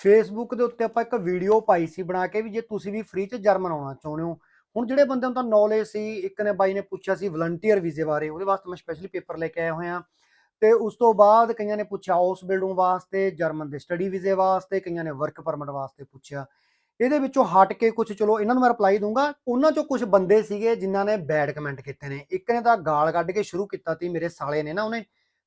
Facebook ਦੇ ਉੱਤੇ ਆਪਾਂ ਇੱਕ ਵੀਡੀਓ ਪਾਈ ਸੀ ਬਣਾ ਕੇ ਵੀ ਜੇ ਤੁਸੀਂ ਵੀ ਫ੍ਰੀ ਚ ਜਰਮਨ ਆਉਣਾ ਚਾਹੁੰਦੇ ਹੋ। ਹੁਣ ਜਿਹੜੇ ਬੰਦੇ ਨੂੰ ਤਾਂ ਨੌਲੇਜ ਸੀ, ਇੱਕ ਨੇ ਬਾਈ ਨੇ ਪੁੱਛਿਆ ਸੀ ਵਲੰਟੀਅਰ ਵੀਜ਼ੇ ਬਾਰੇ, ਉਹਦੇ ਵਾਸਤੇ ਮੈਂ ਸਪੈਸ਼ਲੀ ਪੇਪਰ ਲੈ ਕੇ ਆਇਆ ਹੋਇਆ ਤੇ ਉਸ ਤੋਂ ਬਾਅਦ ਕਈਆਂ ਨੇ ਪੁੱਛਿਆ ਹਾਊਸ ਬਿਲਡਿੰਗ ਵਾਸਤੇ ਜਰਮਨ ਦੇ ਸਟੱਡੀ ਵੀਜ਼ੇ ਵਾਸਤੇ, ਕਈਆਂ ਨੇ ਵਰਕ ਪਰਮਿਟ ਵਾਸਤੇ ਪੁੱਛਿਆ। ਇਹਦੇ ਵਿੱਚੋਂ ਹਟ ਕੇ ਕੁਝ ਚਲੋ ਇਹਨਾਂ ਨੂੰ ਮੈਂ ਰਿਪਲਾਈ ਦੂੰਗਾ ਉਹਨਾਂ ਚੋਂ ਕੁਝ ਬੰਦੇ ਸੀਗੇ ਜਿਨ੍ਹਾਂ ਨੇ ਬੈਡ ਕਮੈਂਟ ਕੀਤੇ ਨੇ। ਇੱਕ ਨੇ ਤਾਂ ਗਾਲ ਕੱਢ ਕੇ ਸ਼ੁਰੂ ਕੀਤਾ ਤੀ ਮੇਰੇ ਸਾਲੇ ਨੇ ਨਾ ਉਹਨੇ।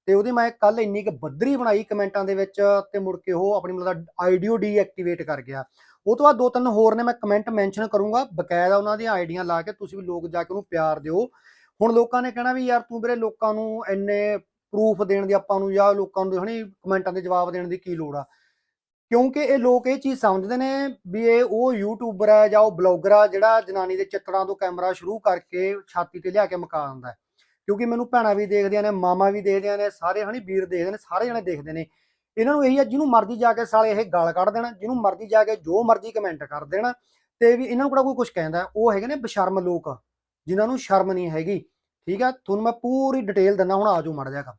ਤੇ ਉਹਦੀ ਮੈਂ ਕੱਲ ਇੰਨੀ ਕੁ ਬੱਦਰੀ ਬਣਾਈ ਕਮੈਂਟਾਂ ਦੇ ਵਿੱਚ ਤੇ ਮੁੜ ਕੇ ਉਹ ਆਪਣੀ ਮਤਲਬ ਆਈਡੀਓ ਡੀਐਕਟੀਵੇਟ ਕਰ ਗਿਆ। ਉਹ ਤੋਂ ਬਾਅਦ ਦੋ ਤਿੰਨ ਹੋਰ ਨੇ ਮੈਂ ਕਮੈਂਟ ਮੈਂਸ਼ਨ ਕਰੂੰਗਾ, ਬਕਾਇਦਾ ਉਹਨਾਂ ਦੀਆਂ ਆਈਡੀਆਂ ਲਾ ਕੇ ਤੁਸੀਂ ਵੀ ਲੋਕ ਜਾ ਕੇ ਉਹਨੂੰ ਪਿਆਰ ਦਿਓ। ਹੁਣ ਲੋਕਾਂ ਨੇ ਕਹਿਣਾ ਵੀ ਯਾਰ ਤੂੰ ਵੀਰੇ ਲੋਕਾਂ ਨੂੰ ਇੰਨੇ ਪ੍ਰੂਫ ਦੇਣ ਦੀ ਆਪਾਂ ਨੂੰ ਜਾਂ ਲੋਕਾਂ ਨੂੰ ਹਣੀ ਕਮੈਂਟਾਂ ਦੇ ਜਵਾਬ ਦੇਣ ਦੀ ਕੀ ਲੋੜ ਆ? ਕਿਉਂਕਿ ਇਹ ਲੋਕ ਇਹ ਚੀਜ਼ ਸਮਝਦੇ ਨੇ ਵੀ ਇਹ ਉਹ ਯੂਟਿਊਬਰ ਹੈ ਜਾਂ ਉਹ ਬਲੌਗਰ ਆ ਜਿਹੜਾ ਜਨਾਨੀ ਦੇ ਚਿੱਤਰਾਂ ਤੋਂ ਕੈਮਰਾ ਸ਼ੁਰੂ ਕਰਕੇ ਛਾਤੀ ਤੇ ਲਿਆ ਕੇ ਮਕਾ ਦਿੰਦਾ। ਕਿਉਂਕਿ ਮੈਨੂੰ ਭੈਣਾਂ ਵੀ ਦੇਖਦੀਆਂ ਨੇ, ਮਾਮਾ ਵੀ ਦੇਖਦੀਆਂ ਨੇ, ਸਾਰੇ ਹਣੀ ਵੀਰ ਦੇਖਦੇ ਨੇ, ਸਾਰੇ ਜਣੇ ਦੇਖਦੇ ਨੇ। ਇਹਨਾਂ ਨੂੰ ਇਹੀ ਆ, ਜਿਹਨੂੰ ਮਰਜ਼ੀ ਜਾ ਕੇ ਸਾਲੇ ਇਹ ਗਾਲ ਕੱਢ ਦੇਣ, ਜਿਹਨੂੰ ਮਰਜ਼ੀ ਜਾ ਕੇ ਜੋ ਮਰਜ਼ੀ ਕਮੈਂਟ ਕਰ ਦੇਣ, ਤੇ ਵੀ ਇਹਨਾਂ ਨੂੰ ਕਿਹੜਾ ਕੋਈ ਕੁਝ ਕਹਿੰਦਾ, ਉਹ ਹੈਗੇ ਨੇ ਬਸ਼ਰਮ ਲੋਕ, ਜਿਨ੍ਹਾਂ ਨੂੰ ਸ਼ਰਮ ਨਹੀਂ ਹੈਗੀ। ਠੀਕ ਹੈ ਤੁਹਾਨੂੰ ਮੈਂ ਪੂਰੀ ਡਿਟੇਲ ਦਿੰਦਾ, ਹੁਣ ਆਜੋ ਮੜ ਜਾਗਾ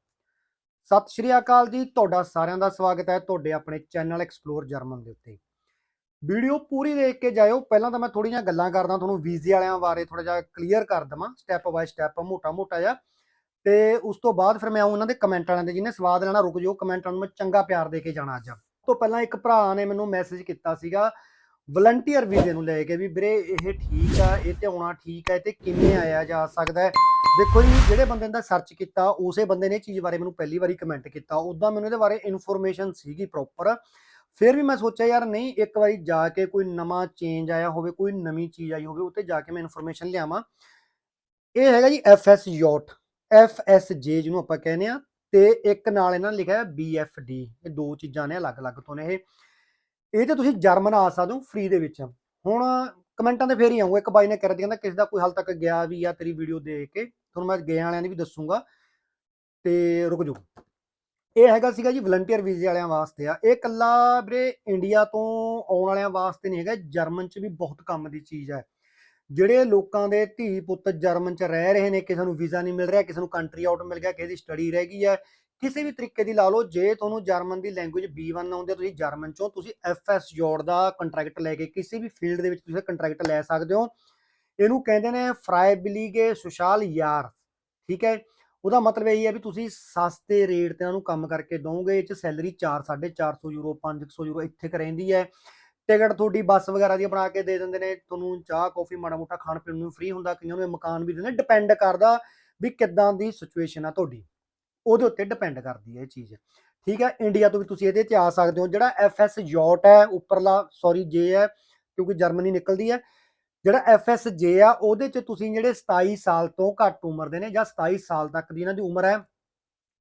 ਸਤਿ ਸ਼੍ਰੀ ਅਕਾਲ ਜੀ, ਤੁਹਾਡਾ ਸਾਰਿਆਂ ਦਾ ਸਵਾਗਤ ਹੈ ਤੁਹਾਡੇ ਆਪਣੇ ਚੈਨਲ ਐਕਸਪਲੋਰ ਜਰਮਨ ਦੇ ਉੱਤੇ। ਵੀਡੀਓ ਪੂਰੀ ਦੇਖ ਕੇ ਜਾਇਓ। ਪਹਿਲਾਂ ਤਾਂ ਮੈਂ ਥੋੜੀਆਂ ਗੱਲਾਂ ਕਰਦਾ, ਤੁਹਾਨੂੰ ਵੀਜ਼ੇ ਵਾਲਿਆਂ ਬਾਰੇ ਥੋੜਾ ਜਿਹਾ ਕਲੀਅਰ ਕਰ ਦਵਾਂ ਸਟੈਪ ਬਾਈ ਸਟੈਪ ਮੋਟਾ ਮੋਟਾ ਜਿਹਾ। ਤੇ ਉਸ ਤੋਂ ਬਾਅਦ ਫਿਰ ਮੈਂ ਉਹਨਾਂ ਦੇ ਕਮੈਂਟ ਵਾਲਿਆਂ ਦੇ ਜਿਹਨੇ ਸਵਾਦ ਲੈਣਾ, ਰੁਕ ਜਾਓ ਕਮੈਂਟਾਂ ਨੂੰ ਮੈਂ ਚੰਗਾ ਪਿਆਰ ਦੇ ਕੇ ਜਾਣਾ ਅੱਜ। ਤੋਂ ਪਹਿਲਾਂ ਇੱਕ ਭਰਾ ਨੇ ਮੈਨੂੰ ਮੈਸੇਜ ਕੀਤਾ ਸੀਗਾ ਵਲੰਟੀਅਰ ਵੀਜ਼ੇ ਨੂੰ ਲੈ ਕੇ ਵੀ ਵੀਰੇ ਇਹ ਠੀਕ ਆ, ਇਹ ਤੇ ਆਉਣਾ ਠੀਕ ਹੈ ਤੇ ਕਿਵੇਂ ਆਇਆ ਜਾ ਸਕਦਾ ਹੈ? ਦੇਖੋ ਜੀ, ਜਿਹੜੇ ਬੰਦੇ ਨੇ ਸਰਚ ਕੀਤਾ, ਉਸੇ ਬੰਦੇ ਨੇ ਇਹ ਚੀਜ਼ ਬਾਰੇ ਮੈਨੂੰ ਪਹਿਲੀ ਵਾਰੀ ਕਮੈਂਟ ਕੀਤਾ। ਉਦਾਂ ਮੈਨੂੰ ਇਹਦੇ ਬਾਰੇ ਇਨਫੋਰਮੇਸ਼ਨ ਸੀਗੀ ਪ੍ਰੋਪਰ ਫਿਰ ਵੀ ਮੈਂ ਸੋਚਿਆ, ਯਾਰ ਨਹੀਂ, ਇੱਕ ਵਾਰੀ ਜਾ ਕੇ ਕੋਈ ਨਵਾਂ ਚੇਂਜ ਆਇਆ ਹੋਵੇ, ਕੋਈ ਨਵੀਂ ਚੀਜ਼ ਆਈ ਹੋਵੇ ਉੱਤੇ ਜਾ ਕੇ ਮੈਂ ਇਨਫੋਰਮੇਸ਼ਨ ਲਿਆਵਾਂ। ਇਹ ਹੈਗਾ ਜੀ ਐਫਐਸ ਯੋਟ ਐਫਐਸਜੇ ਜਿਹਨੂੰ ਆਪਾਂ ਕਹਿੰਦੇ ਆ ਤੇ ਇੱਕ ਨਾਲ ਇਹਨਾਂ ਨੇ ਲਿਖਿਆ ਹੈ ਬੀਐਫਡੀ ਇਹ ਦੋ ਚੀਜ਼ਾਂ ਨੇ ਅਲੱਗ-ਅਲੱਗ ਤੋਂ ਨੇ ਇਹ। ਇਹ ਤੇ ਤੁਸੀਂ ਜਰਮਨ ਆ ਸਕਦੇ ਹੋ ਫ੍ਰੀ ਦੇ ਵਿੱਚ। ਹੁਣ ਕਮੈਂਟਾਂ ਤੇ ਫੇਰ ਹੀ ਆਉਂਗਾ ਇੱਕ ਬਾਈ ਨੇ ਕਰ ਕਹਿੰਦਾ ਕਿਸੇ ਦਾ ਕੋਈ ਹਾਲ ਤੱਕ ਗਿਆ ਵੀ ਆ ਤੇਰੀ ਵੀਡੀਓ ਦੇਖ ਕੇ, ਤੁਹਾਨੂੰ ਮੈਂ ਗਿਆ ਵਾਲਿਆਂ ਦੀ ਵੀ ਦੱਸੂਗਾ। ਤੇ ਰੁਕ ਜਾਓ। ਇਹ ਹੈਗਾ ਸੀਗਾ ਜੀ ਵਲੰਟੀਅਰ ਵੀਜ਼ੇ ਵਾਲਿਆਂ ਵਾਸਤੇ ਆ। ਇਹ ਕੱਲਾ ਵੀਰੇ ਇੰਡੀਆ ਤੋਂ ਆਉਣ ਵਾਲਿਆਂ ਵਾਸਤੇ ਨਹੀਂ ਹੈਗਾ ਜਰਮਨ 'ਚ ਵੀ ਬਹੁਤ ਕੰਮ ਦੀ ਚੀਜ਼ ਹੈ ਜਿਹੜੇ ਲੋਕਾਂ ਦੇ ਧੀ ਪੁੱਤ ਜਰਮਨ 'ਚ ਰਹਿ ਰਹੇ ਨੇ, ਕਿਸੇ ਨੂੰ ਵੀਜ਼ਾ ਨਹੀਂ ਮਿਲ ਰਿਹਾ, ਕਿਸੇ ਨੂੰ ਕੰਟਰੀ ਆਊਟ ਮਿਲ ਗਿਆ, ਕਿਸੇ ਦੀ ਸਟੱਡੀ ਰਹਿ ਗਈ ਹੈ ਕਿਸੇ ਵੀ ਤਰੀਕੇ ਦੀ ਲਾ ਲਓ, ਜੇ ਤੁਹਾਨੂੰ ਜਰਮਨ ਦੀ ਲੈਂਗੁਏਜ B1 ਆਉਂਦੀ ਹੈ ਤੁਸੀਂ ਜਰਮਨ 'ਚੋਂ ਤੁਸੀਂ FS ਜੋੜ ਦਾ ਕੰਟਰੈਕਟ ਲੈ ਕੇ ਕਿਸੇ ਵੀ ਫੀਲਡ ਦੇ ਵਿੱਚ ਤੁਸੀਂ ਕੰਟਰੈਕਟ ਲੈ ਸਕਦੇ ਹੋ। ਇਹਨੂੰ ਕਹਿੰਦੇ ਨੇ ਫਰਾਈਬਿਲੀਗੇ ਸੁਸ਼ਾਲ ਯਾਰ ਠੀਕ ਹੈ? ਉਹਦਾ ਮਤਲਬ ਇਹ ਹੈ ਵੀ ਤੁਸੀਂ ਸਸਤੇ ਰੇਟ ਤੇ ਇਹਨਾਂ ਨੂੰ ਕੰਮ ਕਰਕੇ ਦੋਗੇ ਇਹ ਚ ਸੈਲਰੀ 4 450 ਯੂਰੋ 500 ਯੂਰੋ ਇੱਥੇ ਕ ਰਹਿੰਦੀ ਹੈ। ਟਿਕਟ ਤੁਹਾਡੀ ਬੱਸ ਵਗੈਰਾ ਦੀ ਬਣਾ ਕੇ ਦੇ ਦਿੰਦੇ ਨੇ, ਤੁਹਾਨੂੰ ਚਾਹ ਕੌਫੀ ਮਾੜਾ ਮੋਟਾ ਖਾਣ ਪੀਣ ਨੂੰ ਫ੍ਰੀ ਹੁੰਦਾ, ਕਈਆਂ ਨੂੰ ਮਕਾਨ ਵੀ ਦਿੰਦੇ ਡਿਪੈਂਡ ਕਰਦਾ ਵੀ ਕਿੱਦਾਂ ਦੀ ਸਿਚੁਏਸ਼ਨ ਆ ਤੁਹਾਡੀ। ਉਹਦੇ ਉੱਤੇ ਡਿਪੈਂਡ ਕਰਦੀ ਹੈ ਇਹ ਚੀਜ਼। ਠੀਕ ਹੈ ਇੰਡੀਆ ਤੋਂ ਵੀ ਤੁਸੀਂ ਇਹਦੇ ਤੇ ਆ ਸਕਦੇ ਹੋ, ਜਿਹੜਾ ਐਫਐਸ ਯੋਟ ਹੈ, ਉੱਪਰਲਾ ਸੌਰੀ ਜੇ ਹੈ, ਕਿਉਂਕਿ ਜਰਮਨੀ ਨਿਕਲਦੀ ਹੈ। ਜਿਹੜਾ ਐਫਐਸ ਜੇ ਆ, ਉਹਦੇ ਚ ਤੁਸੀਂ ਜਿਹੜੇ 27 ਸਾਲ ਤੋਂ ਘੱਟ ਉਮਰ ਦੇ ਨੇ ਜਾਂ 27 ਸਾਲ ਤੱਕ ਦੀ ਇਹਨਾਂ ਦੀ ਉਮਰ ਹੈ,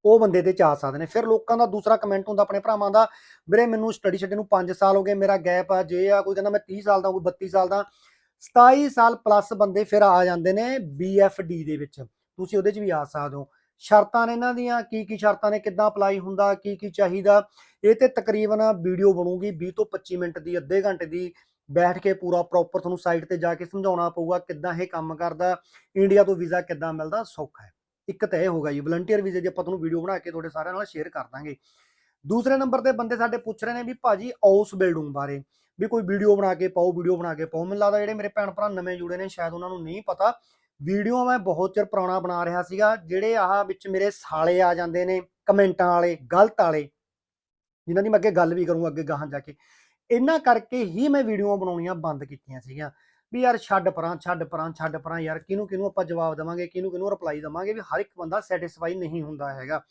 ਉਹ ਬੰਦੇ ਤੇ ਚ ਆ ਸਕਦੇ ਨੇ। ਫਿਰ ਲੋਕਾਂ ਦਾ ਦੂਸਰਾ ਕਮੈਂਟ ਹੁੰਦਾ ਆਪਣੇ ਭਰਾਵਾਂ ਦਾ, ਵੀਰੇ ਮੈਨੂੰ ਸਟੱਡੀ ਛੱਡੇ ਨੂੰ 5 ਸਾਲ ਹੋ ਗਏ, ਮੇਰਾ ਗੈਪ ਆ, ਜੇ ਆ, ਕੋਈ ਕਹਿੰਦਾ ਮੈਂ 30 ਸਾਲ ਦਾ ਕੋਈ 32 ਸਾਲ ਦਾ 27 ਸਾਲ ਪਲੱਸ ਬੰਦੇ ਫਿਰ ਆ ਜਾਂਦੇ ਨੇ BFD ਦੇ ਵਿੱਚ। ਤੁਸੀਂ ਉਹਦੇ 'ਚ ਵੀ ਆ ਸਕਦੇ ਹੋ। ਸ਼ਰਤਾਂ ਨੇ ਇਹਨਾਂ ਦੀਆਂ, ਕੀ ਕੀ ਸ਼ਰਤਾਂ ਨੇ, ਕਿੱਦਾਂ ਅਪਲਾਈ ਹੁੰਦਾ, ਕੀ ਕੀ ਚਾਹੀਦਾ, ਇਹ ਤੇ ਤਕਰੀਬਨ ਵੀਡੀਓ ਬਣੂਗੀ 20 ਤੋਂ 25 ਮਿੰਟ ਦੀ, ਅੱਧੇ ਘੰਟੇ ਦੀ ਬੈਠ ਕੇ ਪੂਰਾ ਪ੍ਰੋਪਰ ਤੁਹਾਨੂੰ ਸਾਈਟ ਤੇ ਜਾ ਕੇ ਸਮਝਾਉਣਾ ਪਊਗਾ ਕਿੱਦਾਂ ਇਹ ਕੰਮ ਕਰਦਾ ਇੰਡੀਆ ਤੋਂ ਵੀਜ਼ਾ ਕਿੱਦਾਂ ਮਿਲਦਾ, ਸੌਖਾ ਹੈ। ਇੱਕ ਤਾਂ ਇਹ ਹੋਗਾ ਜੀ ਵਲੰਟੀਅਰ ਵੀਜ਼ੇ ਦੀ ਆਪਾਂ ਤੁਹਾਨੂੰ ਵੀਡੀਓ ਬਣਾ ਕੇ ਤੁਹਾਡੇ ਸਾਰਿਆਂ ਨਾਲ ਸ਼ੇਅਰ ਕਰ ਦਾਂਗੇ। ਦੂਸਰੇ ਨੰਬਰ ਤੇ ਬੰਦੇ ਸਾਡੇ ਪੁੱਛ ਰਹੇ ਨੇ ਵੀ ਭਾਜੀ ਹਾਊਸ ਬਿਲਡਿੰਗ ਬਾਰੇ, ਵੀ ਕੋਈ ਵੀਡੀਓ ਬਣਾ ਕੇ ਪਾਓ ਵੀਡੀਓ ਬਣਾ ਕੇ ਪਾਓ। ਮੈਨੂੰ ਲੱਗਦਾ ਜਿਹੜੇ ਮੇਰੇ ਭੈਣ ਭਰਾ ਨਵੇਂ ਜੁੜੇ ਨੇ, ਸ਼ਾਇਦ ਉਹਨਾਂ ਨੂੰ ਨਹੀਂ ਪਤਾ। ਵੀਡੀਓ ਮੈਂ ਬਹੁਤ ਚਿਰ ਪੁਰਾਣਾ ਬਣਾ ਰਿਹਾ ਸੀਗਾ, ਜਿਹੜੇ ਆਹ ਵਿੱਚ ਮੇਰੇ ਸਾਲੇ ਆ ਜਾਂਦੇ ਨੇ, ਕਮੈਂਟਾਂ ਵਾਲੇ, ਗਲਤ ਵਾਲੇ, ਜਿਨ੍ਹਾਂ ਦੀ ਮੈਂ ਅੱਗੇ ਗੱਲ ਵੀ ਕਰੂੰਗਾ ਅੱਗੇ ਗਾਹਾਂ ਜਾ ਕੇ। ਇਹਨਾਂ ਕਰਕੇ ਹੀ ਮੈਂ ਵੀਡੀਓ ਬਣਾਉਣੀਆਂ ਬੰਦ ਕੀਤੀਆਂ ਸੀਗੀਆਂ। ਵੀ ਯਾਰ ਛੱਡ ਪਰਾਂ ਛੱਡ ਪਰਾਂ ਛੱਡ ਪਰਾਂ ਯਾਰ, ਕਿਹਨੂੰ ਕਿਹਨੂੰ ਆਪਾਂ ਜਵਾਬ ਦੇਵਾਂਗੇ, ਕਿਹਨੂੰ ਕਿਹਨੂੰ ਰਿਪਲਾਈ ਦੇਵਾਂਗੇ ਵੀ ਹਰ ਇੱਕ ਬੰਦਾ ਸੈਟੀਸਫਾਈ ਨਹੀਂ ਹੁੰਦਾ ਹੈਗਾ।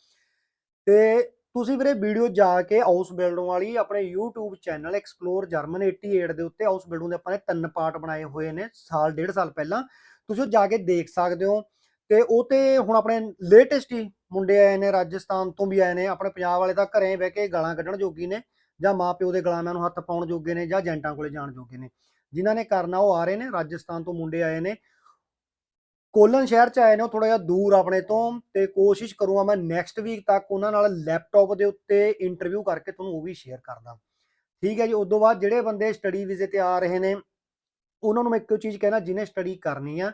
ਤੇ ਤੁਸੀਂ ਵੀਰੇ ਵੀਡੀਓ ਜਾ ਕੇ ਹਾਊਸ ਬਿਲਡਿੰਗ ਵਾਲੀ ਆਪਣੇ YouTube ਚੈਨਲ ਐਕਸਪਲੋਰ ਜਰਮਨ 88 ਦੇ ਉੱਤੇ ਹਾਊਸ ਬਿਲਡਿੰਗ ਦੇ ਆਪਾਂ ਨੇ ਤਿੰਨ ਪਾਰਟ ਬਣਾਏ ਹੋਏ ਨੇ ਸਾਲ, ਡੇਢ ਸਾਲ ਪਹਿਲਾਂ। ਤੁਸੀਂ ਉਹ ਜਾ ਕੇ ਦੇਖ ਸਕਦੇ ਹੋ। ਤੇ ਉਹ ਤੇ ਹੁਣ ਆਪਣੇ ਲੇਟੈਸਟ ਹੀ ਮੁੰਡੇ ਆਏ ਨੇ ਰਾਜਸਥਾਨ ਤੋਂ ਵੀ ਆਏ ਨੇ, ਆਪਣੇ ਪੰਜਾਬ ਵਾਲੇ ਤਾਂ ਘਰੇ ਬਹਿ ਕੇ ਗਾਲਾਂ ਕੱਢਣ ਜੋਗੀ ਨੇ। ਜਾਂ ਮਾਪਿਓ ਦੇ ਗਲਾਮਿਆਂ ਨੂੰ ਹੱਥ ਪਾਉਣ ਜੋਗੇ ਨੇ ਜਾਂ ਏਜੰਟਾਂ ਕੋਲੇ ਜਾਣ ਜੋਗੇ ਨੇ। ਜਿਨ੍ਹਾਂ ਨੇ ਕਰਨਾ ਉਹ ਆ ਰਹੇ ਨੇ, ਰਾਜਸਥਾਨ ਤੋਂ ਮੁੰਡੇ ਆਏ ਨੇ। ਕੋਲਨ ਸ਼ਹਿਰ ਚ ਆਏ ਨੇ, ਉਹ ਥੋੜਾ ਜਿਹਾ ਦੂਰ ਆਪਣੇ ਤੋਂ ਤੇ ਕੋਸ਼ਿਸ਼ ਕਰੂੰਗਾ ਮੈਂ ਨੈਕਸਟ ਵੀਕ ਤੱਕ ਉਹਨਾਂ ਨਾਲ ਲੈਪਟਾਪ ਦੇ ਉੱਤੇ ਇੰਟਰਵਿਊ ਕਰਕੇ ਤੁਹਾਨੂੰ ਉਹ ਵੀ ਸ਼ੇਅਰ ਕਰਦਾ। ਠੀਕ ਹੈ ਜੀ ਉਸ ਤੋਂ ਬਾਅਦ ਜਿਹੜੇ ਬੰਦੇ ਸਟੱਡੀ ਵੀਜ਼ੇ ਤੇ ਆ ਰਹੇ ਨੇ, ਉਹਨਾਂ ਨੂੰ ਮੈਂ ਇੱਕੋ ਚੀਜ਼ ਕਹਿਣਾ, ਜਿਹਨੇ ਸਟੱਡੀ ਕਰਨੀ ਆ,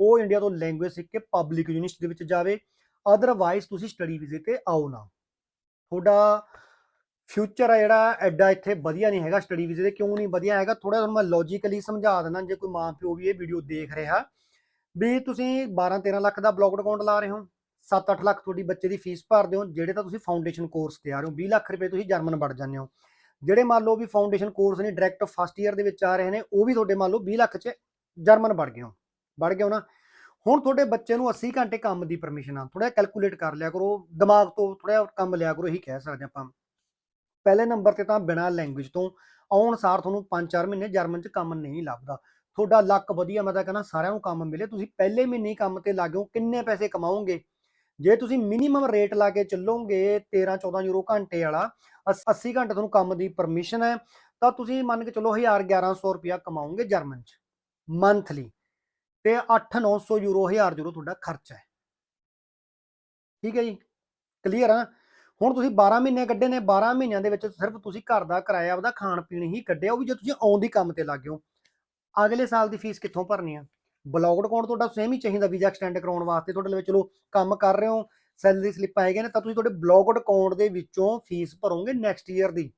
ਉਹ ਇੰਡੀਆ ਤੋਂ ਲੈਂਗੁਏਜ ਸਿੱਖ ਕੇ ਪਬਲਿਕ ਯੂਨੀਵਰਸਿਟੀ ਦੇ ਵਿੱਚ ਜਾਵੇ ਅਦਰਵਾਈਜ਼ ਤੁਸੀਂ ਸਟੱਡੀ ਵੀਜ਼ੇ ਤੇ ਆਓ ਨਾ। ਤੁਹਾਡਾ ਫਿਊਚਰ ਆ ਜਿਹੜਾ, ਐਡਾ ਇੱਥੇ ਵਧੀਆ ਨਹੀਂ ਹੈਗਾ ਸਟੱਡੀ ਵੀਜ਼ੇ ਦੇ, ਕਿਉਂ ਨਹੀਂ ਵਧੀਆ ਹੈਗਾ? ਥੋੜਾ ਤੁਹਾਨੂੰ ਮੈਂ ਲੌਜੀਕਲੀ ਸਮਝਾ ਦਿੰਦਾ ਜੇ ਕੋਈ ਮਾਂ ਪਿਓ ਵੀ ਇਹ ਵੀਡੀਓ ਦੇਖ ਰਿਹਾ। ਵੀ ਤੁਸੀਂ 12 13 ਲੱਖ ਦਾ ਬਲੌਕ ਅਕਾਊਂਟ ਲਾ ਰਹੇ ਹੋ 7-8 ਲੱਖ ਤੁਹਾਡੀ ਬੱਚੇ ਦੀ ਫੀਸ ਭਰਦੇ ਹੋ ਜਿਹੜੇ ਤਾਂ ਤੁਸੀਂ ਫਾਊਂਡੇਸ਼ਨ ਕੋਰਸ ਤੇ ਆ ਰਹੇ ਹੋ 20 ਲੱਖ ਰੁਪਏ ਤੁਸੀਂ ਜਰਮਨ ਵੜ ਜਾਂਦੇ ਹੋ। ਜਿਹੜੇ ਮੰਨ ਲਓ ਵੀ ਫਾਊਂਡੇਸ਼ਨ ਕੋਰਸ ਨੇ ਡਾਇਰੈਕਟ ਫਸਟ ਈਅਰ ਦੇ ਵਿੱਚ ਆ ਰਹੇ ਨੇ, ਉਹ ਵੀ ਤੁਹਾਡੇ ਮੰਨ ਲਓ 20 ਲੱਖ 'ਚ ਜਰਮਨ ਵੜ ਗਏ ਹੋ, ਵੜ ਗਏ ਹੋ ਨਾ। ਹੁਣ ਤੁਹਾਡੇ ਬੱਚੇ ਨੂੰ 80 ਘੰਟੇ ਕੰਮ ਦੀ ਪਰਮਿਸ਼ਨ ਆ ਥੋੜਾ ਕੈਲਕੂਲੇਟ ਕਰ ਲਿਆ ਕਰੋ, ਦਿਮਾਗ ਤੋਂ ਥੋੜਾ ਕੰਮ ਲਿਆ ਕਰੋ, ਇਹੀ ਕਹਿ ਸਕਦੇ ਆਪਾਂ। ਪਹਿਲੇ ਨੰਬਰ ਤੇ ਤਾਂ ਬਿਨਾ ਲੈਂਗੁਏਜ ਤੋਂ ਆਉਣ ਸਾਰ ਤੁਹਾਨੂੰ 5-4 ਮਹੀਨੇ ਜਰਮਨ 'ਚ ਕੰਮ ਨਹੀਂ ਲੱਭਦਾ। ਤੁਹਾਡਾ ਲੱਕ ਵਧੀਆ, ਮੈਂ ਤਾਂ ਕਹਿੰਦਾ ਸਾਰਿਆਂ ਨੂੰ ਕੰਮ ਮਿਲੇ। ਤੁਸੀਂ ਪਹਿਲੇ ਮਹੀਨੇ ਹੀ ਕੰਮ ਤੇ ਲੱਗੋ ਕਿੰਨੇ ਪੈਸੇ ਕਮਾਓਗੇ? ਜੇ ਤੁਸੀਂ ਮਿਨੀਮਮ ਰੇਟ ਲਾ ਕੇ ਚੱਲੋਗੇ 13-14 ਯੂਰੋ ਘੰਟੇ ਵਾਲਾ 80 ਘੰਟੇ ਤੁਹਾਨੂੰ ਕੰਮ ਦੀ ਪਰਮਿਸ਼ਨ ਹੈ, ਤਾਂ ਤੁਸੀਂ ਮੰਨ ਕੇ ਚੱਲੋ 1000-1100 ਰੁਪਿਆ ਕਮਾਓਗੇ ਜਰਮਨ 'ਚ ਮੰਥਲੀ ਤੇ 8-900 ਯੂਰੋ 1000 ਯੂਰੋ ਤੁਹਾਡਾ ਖਰਚਾ ਹੈ। ਠੀਕ ਹੈ ਜੀ? ਕਲੀਅਰ ਆ? ਹੁਣ ਤੁਸੀਂ 12 ਮਹੀਨੇ ਕੱਢੇ ਨੇ 12 ਮਹੀਨਿਆਂ ਦੇ ਵਿੱਚ ਸਿਰਫ ਤੁਸੀਂ ਘਰ ਦਾ ਕਿਰਾਇਆ ਆਪਦਾ ਖਾਣ ਪੀਣ ਹੀ ਕੱਢਿਆ, ਉਹ ਵੀ ਜੇ ਤੁਸੀਂ ਆਉਣ ਦੀ ਕੰਮ ਤੇ ਲੱਗ ਹੋ। ਅਗਲੇ ਸਾਲ ਦੀ ਫੀਸ ਕਿੱਥੋਂ ਭਰਨੀ ਆ? ਬਲੌਗਡ ਅਕਾਊਂਟ ਤੁਹਾਡਾ ਸੇਮ ਹੀ ਚਾਹੀਦਾ ਵੀਜ਼ਾ ਐਕਸਟੈਂਡ ਕਰਾਉਣ ਵਾਸਤੇ, ਤੁਹਾਡੇ ਲਈ ਚਲੋ ਕੰਮ ਕਰ ਰਹੇ ਹੋ ਸੈਲਰੀ ਸਲਿੱਪ ਆਏਗੇ ਨੇ, ਤਾਂ ਤੁਸੀਂ ਤੁਹਾਡੇ ਬਲੌਗਡ ਅਕਾਊਂਟ ਦੇ ਵਿੱਚੋਂ ਫੀਸ ਭਰੋਗੇ ਨੈਕਸਟ ਈਅਰ ਦੀ।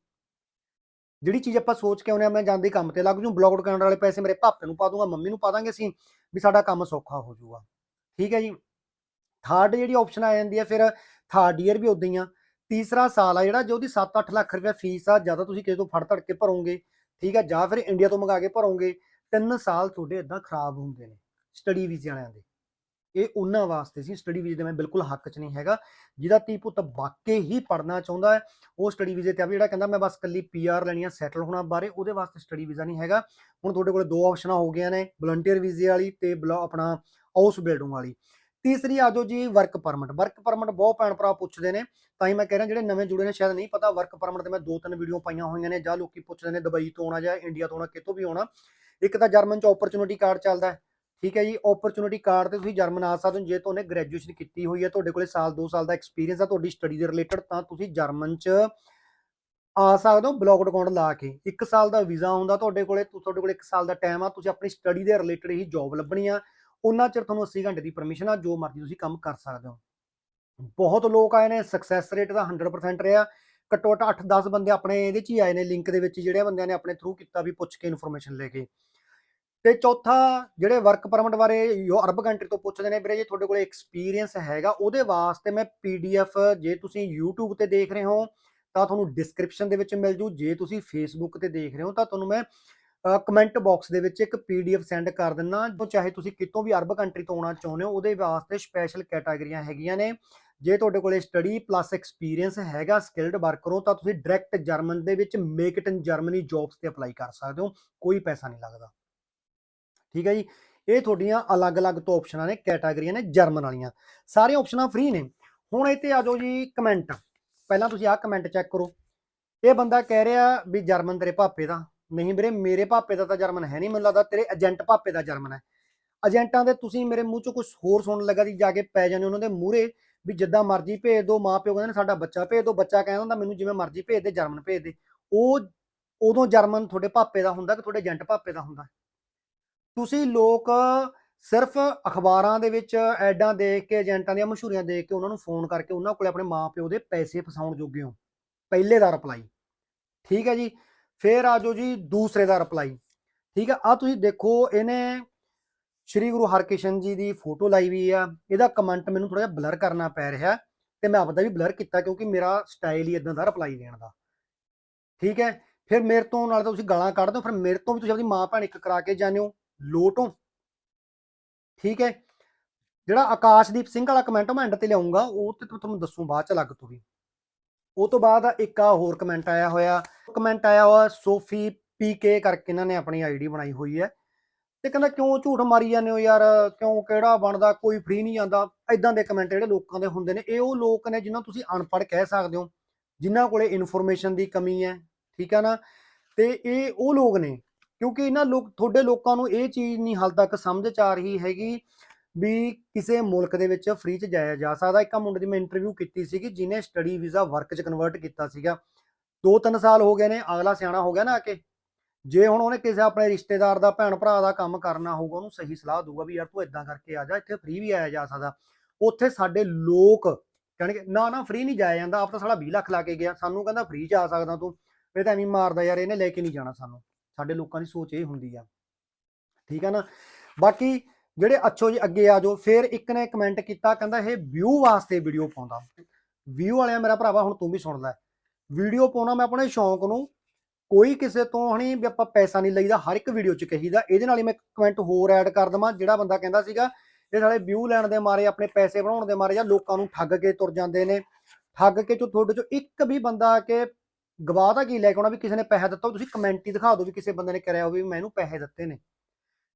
ਜਿਹੜੀ ਚੀਜ਼ ਆਪਾਂ ਸੋਚ ਕੇ ਆਉਂਦੇ ਆ ਮੈਂ ਜਾਂਦੇ ਕੰਮ ਤੇ ਲੱਗ ਜੂ ਬਲੌਗਡ ਅਕਾਊਂਟ ਵਾਲੇ ਪੈਸੇ ਮੇਰੇ ਭਾਪੇ ਨੂੰ ਪਾ ਦੂੰਗਾ, ਮੰਮੀ ਨੂੰ ਪਾ ਦਾਂਗੇ ਅਸੀਂ, ਵੀ ਸਾਡਾ ਕੰਮ ਸੌਖਾ ਹੋ ਜਾਊਗਾ। ਠੀਕ ਹੈ ਜੀ? ਥਰਡ ਜਿਹੜੀ ਆਪਸ਼ਨ ਆ ਜਾਂਦੀ ਹੈ, ਫਿਰ ਥਰਡ ਈਅਰ ਵੀ ਉਦਾਂ ਹੀ ਆ। ਤੀਸਰਾ ਸਾਲ ਆ ਜਿਹੜਾ, ਜੋ ਉਹਦੀ 7-8 ਲੱਖ ਰੁਪਏ ਫੀਸ ਆ, ਜ਼ਿਆਦਾ ਤੁਸੀਂ ਕਿਸੇ ਤੋਂ ਫੜ ਧੜ ਕੇ ਭਰੋਗੇ, ਠੀਕ ਆ, ਜਾਂ ਫਿਰ ਇੰਡੀਆ ਤੋਂ ਮੰਗਾ ਕੇ ਭਰੋਗੇ, ਤਿੰਨ ਸਾਲ ਤੁਹਾਡੇ ਇਦਾਂ ਖਰਾਬ ਹੁੰਦੇ ਨੇ ਸਟੱਡੀ ਵੀਜ਼ੇ ਵਾਲਿਆਂ ਦੇ। ਇਹ ਉਹਨਾਂ ਵਾਸਤੇ ਸੀ ਸਟੱਡੀ ਵੀਜ਼ੇ ਦੇ ਮੈਂ ਬਿਲਕੁਲ ਹੱਕ 'ਚ ਨਹੀਂ ਹੈਗਾ। ਜਿਹਦਾ ਧੀ ਪੁੱਤ ਵਾਕਈ ਹੀ ਪੜਨਾ ਚਾਹੁੰਦਾ ਹੈ, ਉਹ ਸਟੱਡੀ ਵੀਜ਼ੇ ਤੇ ਆ ਵੀ ਜਿਹੜਾ ਕਹਿੰਦਾ ਮੈਂ ਬਸ ਕੱਲੀ ਪੀਆਰ ਲੈਣੀ ਆ ਸੈਟਲ ਹੋਣਾ ਬਾਰੇ, ਉਹਦੇ ਵਾਸਤੇ ਸਟੱਡੀ ਵੀਜ਼ਾ ਨਹੀਂ ਹੈਗਾ। ਹੁਣ ਤੁਹਾਡੇ ਕੋਲ ਦੋ ਆਪਸ਼ਨਾਂ ਹੋ ਗਈਆਂ ਨੇ ਵਲੰਟੀਅਰ ਵੀਜ਼ੇ ਵਾਲੀ ਤੇ ਬਲੋ- ਆਪਣਾ ਹਾਊਸ ਬਿਲਡਿੰਗ ਵਾਲੀ। ਤੀਸਰੀ ਆਜੋ ਜੀ ਵਰਕ ਪਰਮਿਟ ਵਰਕ ਪਰਮਿਟ ਬਹੁਤ ਭੈਣ ਭਰਾ ਪੁੱਛਦੇ ਨੇ, ਤਾਂ ਹੀ ਮੈਂ ਕਹਿ ਰਿਹਾ ਜਿਹੜੇ ਨਵੇਂ ਜੁੜੇ ਨੇ ਸ਼ਾਇਦ ਨਹੀਂ ਪਤਾ ਵਰਕ ਪਰਮਿਟ ਤੇ ਮੈਂ ਦੋ ਤਿੰਨ ਵੀਡੀਓ ਪਾਈਆਂ ਹੋਈਆਂ ਨੇ, ਜਾਂ ਲੋਕੀ ਪੁੱਛਦੇ ਨੇ ਦੁਬਈ ਤੋਂ ਆਉਣਾ ਜਾਂ ਇੰਡੀਆ ਤੋਂ ਆਉਣਾ ਕਿਤੋਂ ਵੀ ਆਉਣਾ। ਇੱਕ ਤਾਂ ਜਰਮਨ ਚ ਓਪਰਚੁਨਿਟੀ ਕਾਰਡ ਚੱਲਦਾ ਹੈ, ਠੀਕ ਹੈ ਜੀ ਓਪਰਚੁਨਿਟੀ ਕਾਰਡ ਤੇ ਤੁਸੀਂ ਜਰਮਨ ਆ ਸਕਦੇ ਹੋ, ਜੇ ਤੁਹਾਨੇ ਗ੍ਰੈਜੂਏਸ਼ਨ ਕੀਤੀ ਹੋਈ ਹੈ, ਤੁਹਾਡੇ ਕੋਲੇ ਸਾਲ 2 ਸਾਲ ਦਾ ਐਕਸਪੀਰੀਅੰਸ ਆ, ਤੁਹਾਡੀ ਸਟੱਡੀ ਦੇ ਰਿਲੇਟਡ ਤਾਂ ਤੁਸੀਂ ਜਰਮਨ ਚ ਆ ਸਕਦੇ ਹੋ ਬਲੌਕਡ ਅਕਾਊਂਟ ਲਾ ਕੇ। 1 ਸਾਲ ਦਾ ਵੀਜ਼ਾ ਹੁੰਦਾ ਤੁਹਾਡੇ ਕੋਲੇ ਤੁਹਾਡੇ ਕੋਲੇ 1 ਸਾਲ ਦਾ ਟਾਈਮ ਆ, ਤੁਸੀਂ ਆਪਣੀ ਸਟੱਡੀ ਦੇ ਰਿਲੇਟਡ ਹੀ ਜੌਬ ਲੱਭਣੀ ਆ। ਉਹਨਾਂ ਚਿਰ ਤੁਹਾਨੂੰ 80 ਘੰਟੇ ਦੀ ਪਰਮਿਸ਼ਨ ਆ, ਜੋ ਮਰਜ਼ੀ ਤੁਸੀਂ ਕੰਮ ਕਰ ਸਕਦੇ ਹੋ। ਬਹੁਤ ਲੋਕ ਆਏ ਨੇ ਸਕਸੈਸ ਰੇਟ ਦਾ 100% ਰਿਹਾ। ਘੱਟੋ ਘੱਟ 8-10 ਬੰਦੇ ਆਪਣੇ ਇਹਦੇ ਚ ਹੀ ਆਏ ਨੇ ਲਿੰਕ ਦੇ ਵਿੱਚ ਜਿਹੜੇ ਬੰਦਿਆਂ ਨੇ ਆਪਣੇ ਥਰੂ ਕੀਤਾ ਵੀ ਪੁੱਛ ਕੇ ਇਨਫੋਰਮੇਸ਼ਨ ਲੈ ਕੇ। ਤੇ ਚੌਥਾ, ਜਿਹੜੇ ਵਰਕ ਪਰਮਿਟ ਬਾਰੇ ਯੋ ਅਰਬ ਕੰਟਰੀ ਤੋਂ ਪੁੱਛਦੇ ਨੇ, ਵੀਰੇ ਜੇ ਤੁਹਾਡੇ ਕੋਲ ਐਕਸਪੀਰੀਅੰਸ ਹੈਗਾ, ਉਹਦੇ ਵਾਸਤੇ ਮੈਂ ਪੀਡੀਐਫ ਜੇ ਤੁਸੀਂ YouTube ਤੇ ਦੇਖ ਰਹੇ ਹੋ, ਤਾਂ ਤੁਹਾਨੂੰ ਡਿਸਕ੍ਰਿਪਸ਼ਨ ਦੇ ਵਿੱਚ ਮਿਲ ਜੂ। ਜੇ ਤੁਸੀਂ Facebook ਤੇ ਦੇਖ ਰਹੇ ਹੋ, ਤਾਂ ਤੁਹਾਨੂੰ ਮੈਂ ਕਮੈਂਟ ਬਾਕਸ ਦੇ ਵਿੱਚ ਇੱਕ ਪੀਡੀਐਫ ਸੈਂਡ ਕਰ ਦਿੰਨਾ ਜੋ ਚਾਹੇ ਤੁਸੀਂ ਕਿਤੋਂ ਵੀ ਅਰਬ ਕੰਟਰੀ ਤੋਂ ਆਉਣਾ ਚਾਹੁੰਦੇ ਹੋ, ਉਹਦੇ ਵਾਸਤੇ ਸਪੈਸ਼ਲ ਕੈਟਾਗਰੀਆਂ ਹੈਗੀਆਂ ਨੇ। ਜੇ ਤੁਹਾਡੇ ਕੋਲੇ ਸਟੱਡੀ ਪਲੱਸ ਐਕਸਪੀਰੀਅੰਸ ਹੈਗਾ ਸਕਿਲਡ ਵਰਕਰ ਹੋ, ਤਾਂ ਤੁਸੀਂ ਡਾਇਰੈਕਟ ਜਰਮਨ ਦੇ ਵਿੱਚ make it in Germany jobs ਤੇ ਅਪਲਾਈ ਕਰ ਸਕਦੇ ਹੋ। ਕੋਈ ਪੈਸਾ ਨਹੀਂ ਲੱਗਦਾ। ਠੀਕ ਹੈ ਜੀ? ਇਹ ਤੁਹਾਡੀਆਂ ਅਲੱਗ-ਅਲੱਗ ਤੋਂ ਆਪਸ਼ਨਾਂ ਨੇ ਕੈਟਾਗਰੀਆਂ ਨੇ ਜਰਮਨ ਵਾਲੀਆਂ। ਸਾਰੀਆਂ ਆਪਸ਼ਨਾਂ ਫ੍ਰੀ ਨੇ। ਹੁਣ ਇੱਥੇ ਆ ਜਾਓ ਜੀ ਕਮੈਂਟ ਪਹਿਲਾਂ ਤੁਸੀਂ ਆਹ ਕਮੈਂਟ ਚੈੱਕ ਕਰੋ। ਇਹ ਬੰਦਾ ਕਹਿ ਰਿਹਾ ਵੀ ਜਰਮਨ ਤੇਰੇ ਭਾਪੇ ਦਾ। ਨਹੀਂ ਵੀਰੇ ਮੇਰੇ ਭਾਪੇ ਦਾ ਤਾਂ ਜਰਮਨ ਹੈ ਨਹੀਂ, ਮੈਨੂੰ ਲੱਗਦਾ ਤੇਰੇ ਏਜੰਟ ਭਾਪੇ ਦਾ ਜਰਮਨ ਹੈ। ਏਜੰਟਾਂ ਦੇ ਤੁਸੀਂ ਮੇਰੇ ਮੂੰਹ ਚੋਂ ਕੁਝ ਹੋਰ ਸੁਣਨ ਲੱਗਾ ਦੀ ਜਾ ਕੇ ਪੈ ਜਾਂਦੇ ਉਹਨਾਂ ਦੇ ਮੂਹਰੇ ਵੀ ਜਿੱਦਾਂ ਮਰਜ਼ੀ ਭੇਜ ਦਿਓ ਮਾਂ ਪਿਓ ਕਹਿੰਦੇ ਨੇ ਸਾਡਾ ਬੱਚਾ ਭੇਜ ਦਿਓ ਬੱਚਾ ਕਹਿੰਦਾ ਹੁੰਦਾ ਮੈਨੂੰ ਜਿਵੇਂ ਮਰਜ਼ੀ ਭੇਜ ਦੇ, ਜਰਮਨ ਭੇਜ ਦੇ। ਉਹ ਉਦੋਂ ਜਰਮਨ ਤੁਹਾਡੇ ਭਾਪੇ ਦਾ ਹੁੰਦਾ ਕਿ ਤੁਹਾਡੇ ਏਜੰਟ ਭਾਪੇ ਦਾ ਹੁੰਦਾ? ਤੁਸੀਂ ਲੋਕ ਸਿਰਫ ਅਖਬਾਰਾਂ ਦੇ ਵਿੱਚ ਐਡਾਂ ਦੇਖ ਕੇ, ਏਜੰਟਾਂ ਦੀਆਂ ਮਸ਼ਹੂਰੀਆਂ ਦੇਖ ਕੇ ਉਹਨਾਂ ਨੂੰ ਫੋਨ ਕਰਕੇ ਉਹਨਾਂ ਕੋਲੇ ਆਪਣੇ ਮਾਪਿਓ ਦੇ ਪੈਸੇ ਫਸਾਉਣ ਜੋਗੇ ਹੋ। ਪਹਿਲੇ ਦਾ ਰਿਪਲਾਈ। ਠੀਕ ਹੈ ਜੀ? ਫੇਰ ਆਜੋ ਜੀ ਦੂਸਰੇ ਦਾ ਰਿਪਲਾਈ ਠੀਕ ਹੈ ਆ ਤੁਸੀਂ ਦੇਖੋ, ਇਹਨੇ ਸ਼੍ਰੀ ਗੁਰੂ ਹਰਕ੍ਰਿਸ਼ਨ ਜੀ ਦੀ ਫੋਟੋ ਲਾਈ ਵੀ ਆ। ਇਹਦਾ ਕਮੈਂਟ ਮੈਨੂੰ ਥੋੜਾ ਜਿਹਾ ਬਲਰ ਕਰਨਾ ਪੈ ਰਿਹਾ ਤੇ ਮੈਂ ਆਪਦਾ ਵੀ ਬਲਰ ਕੀਤਾ ਕਿਉਂਕਿ ਮੇਰਾ ਸਟਾਈਲ ਹੀ ਇਦਾਂ ਦਾ ਰਿਪਲਾਈ ਦੇਣ ਦਾ। ਠੀਕ ਹੈ, ਫਿਰ ਮੇਰੇ ਤੋਂ ਨਾਲ ਤਾਂ ਤੁਸੀਂ ਗਾਲਾਂ ਕੱਢਦੇ ਹੋ ਫਿਰ ਮੇਰੇ ਤੋਂ ਵੀ ਤੁਸੀਂ ਆਪਣੀ ਮਾਂ ਭੈਣ ਇੱਕ ਕਰਾ ਕੇ ਜਾਂਦੇ ਹੋ। ਲੋਟੋ ਠੀਕ ਹੈ, ਜਿਹੜਾ ਆਕਾਸ਼ਦੀਪ ਸਿੰਘ ਵਾਲਾ ਕਮੈਂਟ ਮੈਂ ਐਂਡ ਤੇ ਲਿਆਉਂਗਾ, ਉਹ ਤੇ ਤੁਹਾਨੂੰ ਦੱਸੂ ਬਾਅਦ ਚ ਲੱਗ ਤੋਂ ਵੀ। ਉਹ ਤੋਂ ਬਾਅਦ ਇੱਕ ਆ ਹੋਰ ਕਮੈਂਟ ਆਇਆ ਹੋਇਆ ਕਮੈਂਟ ਆਇਆ ਹੋਇਆ ਸੋਫੀ ਪੀਕੇ ਕਰਕੇ ਇਹਨਾਂ ਨੇ ਆਪਣੀ ਆਈਡੀ ਬਣਾਈ ਹੋਈ ਹੈ। ਤੇ ਕਹਿੰਦਾ ਕਿਉਂ ਝੂਠ ਮਾਰੀ ਜਾਂਦੇ ਹੋ ਯਾਰ? ਕਿਉਂ, ਕਿਹੜਾ ਬਣਦਾ? ਕੋਈ ਫ੍ਰੀ ਨਹੀਂ ਜਾਂਦਾ। ਐਦਾਂ ਦੇ ਕਮੈਂਟ ਜਿਹੜੇ ਲੋਕਾਂ ਦੇ ਹੁੰਦੇ ਨੇ, ਇਹ ਉਹ ਲੋਕ ਨੇ ਜਿਨ੍ਹਾਂ ਤੁਸੀਂ ਅਨਪੜ੍ਹ ਕਹਿ ਸਕਦੇ ਹੋ, ਜਿਨ੍ਹਾਂ ਕੋਲੇ ਇਨਫੋਰਮੇਸ਼ਨ ਦੀ ਕਮੀ ਹੈ, ਠੀਕ ਹੈ ਨਾ? ਤੇ ਇਹ ਉਹ ਲੋਕ ਨੇ, ਕਿਉਂਕਿ ਇਹਨਾਂ ਲੋਕ, ਤੁਹਾਡੇ ਲੋਕਾਂ ਨੂੰ ਇਹ ਚੀਜ਼ ਨਹੀਂ ਹਾਲ ਤੱਕ ਸਮਝ ਚ ਆ ਰਹੀ ਹੈਗੀ ਵੀ ਕਿਸੇ ਮੁਲਕ ਦੇ ਵਿੱਚ ਫ੍ਰੀ ਚ ਜਾਇਆ ਜਾ ਸਕਦਾ। ਇੱਕ ਮੁੰਡੇ ਦੀ ਮੈਂ ਇੰਟਰਵਿਊ ਕੀਤੀ ਸੀਗੀ, ਜਿਹਨੇ ਸਟੱਡੀ ਵੀਜ਼ਾ ਵਰਕ ਚ ਕਨਵਰਟ ਕੀਤਾ ਸੀਗਾ। 2-3 ਸਾਲ ਹੋ ਗਏ ਨੇ, ਅਗਲਾ ਸਿਆਣਾ ਹੋ ਗਿਆ ਨਾ ਆ ਕੇ। ਜੇ ਹੁਣ ਉਹਨੇ ਕਿਸੇ ਆਪਣੇ ਰਿਸ਼ਤੇਦਾਰ ਦਾ ਭੈਣ ਭਰਾ ਦਾ ਕੰਮ ਕਰਨਾ ਹੋਊਗਾ, ਉਹਨੂੰ ਸਹੀ ਸਲਾਹ ਦਊਗਾ ਵੀ ਯਾਰ ਤੂੰ ਇਦਾਂ ਕਰਕੇ ਆ ਜਾ, ਇੱਥੇ ਫ੍ਰੀ ਵੀ ਆਇਆ ਜਾ ਸਕਦਾ। ਉੱਥੇ ਸਾਡੇ ਲੋਕ ਕਹਿਣਗੇ, ਨਾ ਨਾ ਫ੍ਰੀ ਨਹੀਂ ਜਾਇਆ ਜਾਂਦਾ, ਆਪ ਤਾਂ ਸਾਡਾ 20 ਲੱਖ ਲਾ ਕੇ ਗਿਆ, ਸਾਨੂੰ ਕਹਿੰਦਾ ਫ੍ਰੀ ਚ ਆ ਸਕਦਾ ਤੂੰ। ਇਹ ਤਾਂ ਐਵੇਂ ਮਾਰਦਾ ਯਾਰ, ਇਹਨੇ ਲੈ ਕੇ ਨਹੀਂ ਜਾਣਾ ਸਾਨੂੰ। ਸਾਡੇ ਲੋਕਾਂ ਦੀ ਸੋਚ ਇਹ ਹੁੰਦੀ ਆ। ਠੀਕ ਹੈ ਨਾ? ਬਾਕੀ ਜਿਹੜੇ ਅੱਛੋ ਜੀ ਅੱਗੇ ਆ ਜਾਓ, ਫਿਰ ਇੱਕ ਨੇ ਕਮੈਂਟ ਕੀਤਾ, ਕਹਿੰਦਾ ਇਹ ਵਿਊ ਵਾਸਤੇ ਵੀਡੀਓ ਪਾਉਂਦਾ। ਵਿਊ ਵਾਲਿਆ ਮੇਰਾ ਭਰਾਵਾ, ਹੁਣ ਤੂੰ ਵੀ ਸੁਣ ਲੈ। ਵੀਡੀਓ ਪਾਉਣਾ ਮੈਂ ਆਪਣੇ ਸ਼ੌਂਕ ਨੂੰ। ਕੋਈ ਕਿਸੇ ਤੋਂ ਹਣੀ ਵੀ ਆਪਾਂ ਪੈਸਾ ਨਹੀਂ ਲਈਦਾ, ਹਰ ਇੱਕ ਵੀਡੀਓ 'ਚ ਕਹੀਦਾ। ਇਹਦੇ ਨਾਲ ਹੀ ਮੈਂ ਕਮੈਂਟ ਹੋਰ ਐਡ ਕਰ ਦਵਾਂ, ਜਿਹੜਾ ਬੰਦਾ ਕਹਿੰਦਾ ਸੀਗਾ ਇਹ ਸਾਲੇ ਵਿਊ ਲੈਣ ਦੇ ਮਾਰੇ, ਆਪਣੇ ਪੈਸੇ ਬਣਾਉਣ ਦੇ ਮਾਰੇ ਜਾਂ ਲੋਕਾਂ ਨੂੰ ਠੱਗ ਕੇ ਤੁਰ ਜਾਂਦੇ ਨੇ। ਠੱਗ ਕੇ ਚੋ ਤੁਹਾਡੇ ਚੋਂ ਇੱਕ ਵੀ ਬੰਦਾ ਆ ਕੇ ਗਵਾਹ ਦਾ ਕੀ ਲੈ ਕੇ ਆਉਣਾ ਵੀ ਕਿਸੇ ਨੇ ਪੈਸਾ ਦਿੱਤਾ ਤੁਸੀਂ ਕਮੈਂਟ ਹੀ ਦਿਖਾ ਦਿਓ ਵੀ ਕਿਸੇ ਬੰਦੇ ਨੇ ਕਰਿਆ ਹੋਵੇ ਵੀ ਮੈਨੂੰ ਪੈਸੇ ਦਿੱਤੇ ਨੇ।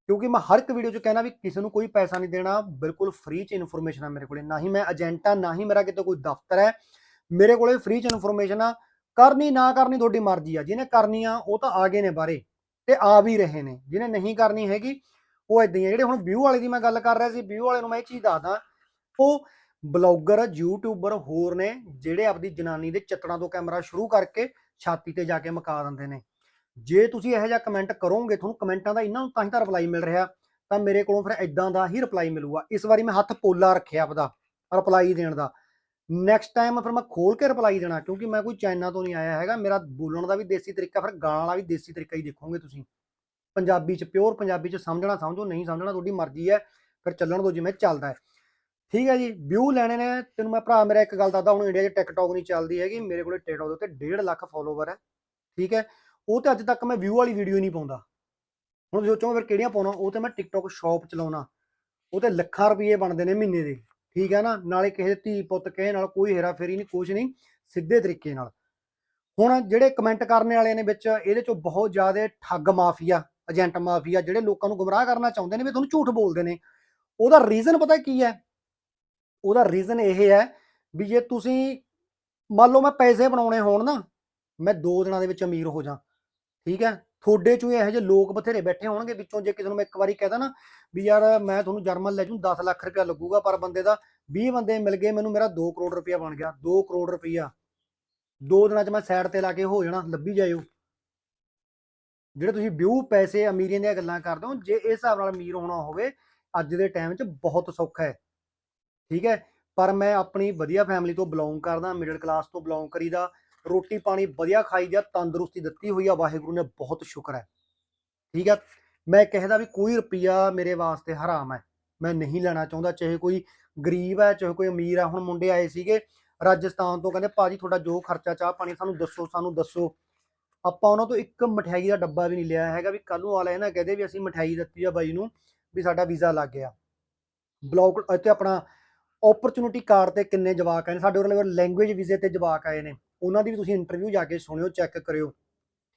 ਕਿਉਂਕਿ ਮੈਂ ਹਰ ਇੱਕ ਵੀਡੀਓ 'ਚ ਕਹਿਣਾ ਵੀ ਕਿਸੇ ਨੂੰ ਕੋਈ ਪੈਸਾ ਨਹੀਂ ਦੇਣਾ, ਬਿਲਕੁਲ ਫ੍ਰੀ 'ਚ ਇਨਫੋਰਮੇਸ਼ਨ ਆ ਮੇਰੇ ਕੋਲੇ। ਨਾ ਹੀ ਮੈਂ ਏਜੰਟ ਆ, ਨਾ ਹੀ ਮੇਰਾ ਕਿਤੇ ਕੋਈ ਦਫ਼ਤਰ ਹੈ। ਮੇਰੇ ਕੋਲੇ ਫ੍ਰੀ 'ਚ ਇਨਫੋਰਮੇਸ਼ਨ ਆ, ਕਰਨੀ ਨਾ ਕਰਨੀ ਤੁਹਾਡੀ ਮਰਜ਼ੀ ਆ, ਜਿਹਨੇ ਕਰਨੀ ਆ, ਉਹ ਤਾਂ ਆ ਗਏ ਨੇ ਬਾਰੇ ਤੇ ਆ ਵੀ ਰਹੇ ਨੇ, ਜਿਹਨੇ ਨਹੀਂ ਕਰਨੀ ਹੈਗੀ, ਉਹ ਇਦਾਂ ਹੀ ਜਿਹੜੇ ਹੁਣ ਵਿਊ ਵਾਲੇ ਦੀ ਮੈਂ ਗੱਲ ਕਰ ਰਿਹਾ ਸੀ ਵਿਊ ਵਾਲੇ ਨੂੰ ਮੈਂ ਇਹ ਚੀਜ਼ ਦੱਸਦਾ, ਉਹ ਬਲੌਗਰ ਯੂਟਿਊਬਰ ਹੋਰ ਨੇ, ਜਿਹੜੇ ਆਪਦੀ ਜਨਾਨੀ ਦੇ ਚੱਤੜਾਂ ਤੋਂ ਕੈਮਰਾ ਸ਼ੁਰੂ ਕਰਕੇ ਛਾਤੀ ਤੇ ਜਾ ਕੇ ਮਕਾ ਦਿੰਦੇ ਨੇ। ਜੇ ਤੁਸੀਂ ਇਹੋ ਜਿਹਾ ਕਮੈਂਟ ਕਰੋਗੇ, ਤੁਹਾਨੂੰ ਕਮੈਂਟਾਂ ਦਾ ਇਹਨਾਂ ਨੂੰ ਤਾਂ ਹੀ ਤਾਂ ਰਿਪਲਾਈ ਮਿਲ ਰਿਹਾ, ਤਾਂ ਮੇਰੇ ਕੋਲੋਂ ਫਿਰ ਇਦਾਂ ਦਾ ਹੀ ਰਿਪਲਾਈ ਮਿਲੂਗਾ। ਇਸ ਵਾਰੀ ਮੈਂ ਹੱਥ ਪੋਲਾ ਰੱਖਿਆ ਆਪਦਾ ਰਿਪਲਾਈ ਦੇਣ ਦਾ। ਨੈਕਸਟ ਟਾਈਮ ਫਿਰ ਮੈਂ ਖੋਲ ਕੇ ਰਿਪਲਾਈ ਦੇਣਾ, ਕਿਉਂਕਿ ਮੈਂ ਕੋਈ ਚਾਈਨਾ ਤੋਂ ਨਹੀਂ ਆਇਆ ਹੈਗਾ। ਮੇਰਾ ਬੋਲਣ ਦਾ ਵੀ ਦੇਸੀ ਤਰੀਕਾ, ਫਿਰ ਗਾਲਾਂ ਵਾਲਾ ਵੀ ਦੇਸੀ ਤਰੀਕਾ ਹੀ ਦੇਖੋਗੇ ਤੁਸੀਂ। ਪੰਜਾਬੀ ਚ ਪਿਓਰ ਪੰਜਾਬੀ ਚ ਸਮਝਣਾ ਸਮਝੋ, ਨਹੀਂ ਸਮਝਣਾ ਤੁਹਾਡੀ ਮਰਜ਼ੀ ਹੈ। ਫਿਰ ਚੱਲਣ ਦੋ ਜਿਵੇਂ ਚੱਲਦਾ ਹੈ। ਠੀਕ ਹੈ ਜੀ ਵਿਊ ਲੈਣੇ ਨੇ। ਤੈਨੂੰ ਮੈਂ ਭਰਾ, ਮੇਰਾ ਇੱਕ ਗੱਲ ਦੱਸਦਾ, ਹੁਣ ਇੰਡੀਆ 'ਚ ਟਿਕਟੌਕ ਨਹੀਂ ਚੱਲਦੀ ਹੈਗੀ। ਮੇਰੇ ਕੋਲੇ ਟਿਕਟੌਕ ਦੇ ਉੱਤੇ 1.5 ਲੱਖ ਫੋਲੋਵਰ ਹੈ। ਠੀਕ ਹੈ, ਉਹ ਤੇ ਅੱਜ ਤੱਕ ਮੈਂ ਵਿਊ ਵਾਲੀ ਵੀਡੀਓ ਨਹੀਂ ਪਾਉਂਦਾ। ਹੁਣ ਸੋਚੋ ਫਿਰ ਕਿਹੜੀਆਂ ਪਾਉਣਾ, ਉਹ ਤੇ ਮੈਂ ਟਿਕਟੌਕ ਸ਼ਾਪ ਚਲਾਉਣਾ। ਉਹ ਤੇ ਲੱਖਾਂ ਰੁਪਏ ਬਣਦੇ ਨੇ ਮਹੀਨੇ ਦੇ। ਠੀਕ ਹੈ ਨਾ, ਨਾਲੇ ਕਿਸੇ ਦੇ ਧੀ ਪੁੱਤ ਕਿਸੇ ਨਾਲ ਕੋਈ ਹੇਰਾ ਫੇਰੀ ਨਹੀਂ ਕੁਝ ਨਹੀਂ, ਸਿੱਧੇ ਤਰੀਕੇ ਨਾਲ। ਹੁਣ ਜਿਹੜੇ ਕਮੈਂਟ ਕਰਨ ਵਾਲੇ ਨੇ ਵਿੱਚ, ਇਹਦੇ ਚੋਂ ਬਹੁਤ ਜ਼ਿਆਦਾ ਠੱਗ ਮਾਫੀਆ ਏਜੰਟ ਮਾਫੀਆ, ਜਿਹੜੇ ਲੋਕਾਂ ਨੂੰ ਗੁੰਮਰਾਹ ਕਰਨਾ ਚਾਹੁੰਦੇ ਨੇ ਵੀ ਤੁਹਾਨੂੰ ਝੂਠ ਬੋਲਦੇ ਨੇ। ਉਹਦਾ ਰੀਜ਼ਨ ਪਤਾ ਕੀ ਹੈ? ਉਹਦਾ ਰੀਜ਼ਨ ਇਹ ਹੈ ਵੀ ਜੇ ਤੁਸੀਂ, ਮੰਨ ਲਓ ਮੈਂ ਪੈਸੇ ਬਣਾਉਣੇ ਹੋਣ ਨਾ, ਮੈਂ 2 ਦਿਨਾਂ ਦੇ ਵਿੱਚ ਅਮੀਰ ਹੋ ਜਾ, ਠੀਕ ਹੈ? ਤੁਹਾਡੇ ਚੋਂ ਇਹੋ ਜਿਹੇ ਲੋਕ ਬਥੇਰੇ ਬੈਠੇ ਹੋਣਗੇ ਵਿੱਚੋਂ, ਜੇ ਕਿਸੇ ਨੂੰ ਮੈਂ ਇੱਕ ਵਾਰੀ ਕਹਦਾ ਨਾ ਵੀ ਯਾਰ ਮੈਂ ਤੁਹਾਨੂੰ ਜਰਮਨ ਲੈ ਜੂ 10 ਲੱਖ ਰੁਪਇਆ ਲੱਗੂਗਾ ਪਰ ਬੰਦੇ ਦਾ 20 ਬੰਦੇ ਮਿਲ ਗਏ, ਮੈਨੂੰ ਮੇਰਾ 2 ਕਰੋੜ ਰੁਪਇਆ ਬਣ ਗਿਆ 2 ਕਰੋੜ ਰੁਪਇਆ। ਦੋ ਦਿਨਾਂ 'ਚ ਮੈਂ ਸਾਈਡ ਤੇ ਲਾ ਕੇ ਹੋ ਜਾਣਾ, ਲੱਭੀ ਜਾਇਓ। ਜਿਹੜੇ ਤੁਸੀਂ ਵਿਊ ਪੈਸੇ ਅਮੀਰੀਆਂ ਦੀਆਂ ਗੱਲਾਂ ਕਰਦੇ ਹੋ, ਜੇ ਇਸ ਹਿਸਾਬ ਨਾਲ ਅਮੀਰ ਹੋਣਾ ਹੋਵੇ, ਅੱਜ ਦੇ ਟਾਈਮ 'ਚ ਬਹੁਤ ਸੌਖਾ ਹੈ। ਠੀਕ ਹੈ? ਪਰ ਮੈਂ ਆਪਣੀ ਵਧੀਆ ਫੈਮਿਲੀ ਤੋਂ ਬਿਲੋਂਗ ਕਰਦਾ ਮਿਡਲ ਕਲਾਸ ਤੋਂ ਬਿਲੋਂਗ ਕਰੀਦਾ ਰੋਟੀ ਪਾਣੀ ਵਧੀਆ ਖਾਈ ਜਾ, ਤੰਦਰੁਸਤੀ ਦਿੱਤੀ ਹੋਈ ਆ, ਵਾਹਿਗੁਰੂ ਨੇ ਬਹੁਤ ਸ਼ੁਕਰ ਹੈ। ਠੀਕ ਹੈ, ਮੈਂ ਕਹਿਦਾ ਵੀ ਕੋਈ ਰੁਪਈਆ ਮੇਰੇ ਵਾਸਤੇ ਹਰਾਮ ਹੈ, ਮੈਂ ਨਹੀਂ ਲੈਣਾ ਚਾਹੁੰਦਾ, ਚਾਹੇ ਕੋਈ ਗਰੀਬ ਹੈ, ਚਾਹੇ ਕੋਈ ਅਮੀਰ ਹੈ, ਹੁਣ ਮੁੰਡੇ ਆਏ ਸੀਗੇ ਰਾਜਸਥਾਨ ਤੋਂ, ਕਹਿੰਦੇ ਭਾਜੀ ਤੁਹਾਡਾ ਜੋ ਖਰਚਾ, ਚਾਹ ਪਾਣੀ ਸਾਨੂੰ ਦੱਸੋ ਸਾਨੂੰ ਦੱਸੋ। ਆਪਾਂ ਉਹਨਾਂ ਤੋਂ ਇੱਕ ਮਠਿਆਈ ਦਾ ਡੱਬਾ ਵੀ ਨਹੀਂ ਲਿਆ ਹੈਗਾ, ਵੀ ਕੱਲ ਨੂੰ ਇਹ ਨਾ ਕਹਦੇ ਵੀ ਅਸੀਂ ਮਠਿਆਈ ਦਿੱਤੀ ਆ ਬਾਈ ਨੂੰ, ਵੀ ਸਾਡਾ ਵੀਜ਼ਾ ਲੱਗ ਗਿਆ। ਬਲੌਕ, ਇੱਥੇ ਆਪਣਾ ਓਪਰਚੁਨਿਟੀ ਕਾਰਡ ਤੇ ਕਿੰਨੇ ਜਵਾਕ ਆਏ ਨੇ, ਸਾਡੇ ਕੋਲ ਲੈਂਗੁਏਜ ਵੀਜ਼ੇ ਤੇ ਜਵਾਕ ਆਏ ਨੇ। ਉਹਨਾਂ ਦੀ ਵੀ ਤੁਸੀਂ ਇੰਟਰਵਿਊ ਜਾ ਕੇ ਸੁਣਿਓ ਚੈੱਕ ਕਰਿਓ,